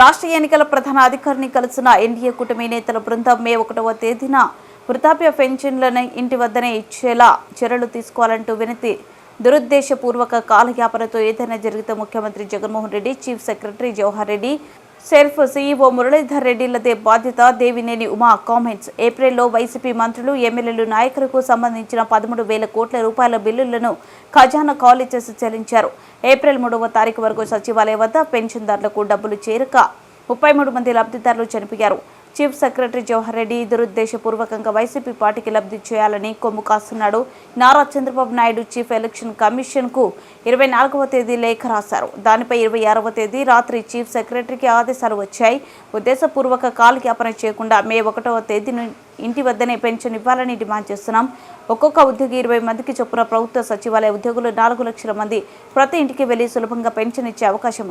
రాష్ట్ర ఎన్నికల ప్రధాన అధికారిని కలిసిన ఎన్డీఏ కూటమి నేతల బృందం మే ఒకటవ తేదీన వృద్ధాప్య పెన్షన్లను ఇంటి వద్దనే ఇచ్చేలా చర్యలు తీసుకోవాలంటూ వినతి. దురుద్దేశపూర్వక కాలయాపనతో ఏదైనా జరిగితే ముఖ్యమంత్రి Jaganmohan Reddy chief secretary Jawahar Reddy SERP CEO Muralidhar రెడ్డిలదే బాధ్యత. దేవినేని ఉమా కామెంట్స్. ఏప్రిల్లో వైసీపీ మంత్రులు ఎమ్మెల్యేలు నాయకులకు సంబంధించిన పదమూడు వేల కోట్ల రూపాయల బిల్లులను ఖజానా ఖాళీ చేసి చెల్లించారు. ఏప్రిల్ మూడవ తారీఖు వరకు సచివాలయం వద్ద పెన్షన్దారులకు డబ్బులు చేరక ముప్పై మూడు మంది లబ్ధిదారులు చనిపోయారు. చీఫ్ సెక్రటరీ జవహర్ రెడ్డి దురుద్దేశపూర్వకంగా వైసీపీ పార్టీకి లబ్ధి చేయాలని కొమ్ము కాస్తున్నాడు. నారా చంద్రబాబు నాయుడు చీఫ్ ఎలక్షన్ కమిషన్కు ఇరవై నాలుగవ తేదీ లేఖ రాశారు. దానిపై ఇరవై ఆరవ తేదీ రాత్రి చీఫ్ సెక్రటరీకి ఆదేశాలు వచ్చాయి. ఉద్దేశపూర్వక కాలజ్ఞాపన చేయకుండా మే ఒకటవ తేదీని ఇంటి వద్దనే పెన్షన్ ఇవ్వాలని డిమాండ్ చేస్తున్నాం. ఒక్కొక్క ఉద్యోగి ఇరవై మందికి చొప్పున ప్రభుత్వ సచివాలయ ఉద్యోగులు నాలుగు లక్షల మంది ప్రతి ఇంటికి వెళ్ళి సులభంగా పెన్షన్ ఇచ్చే అవకాశం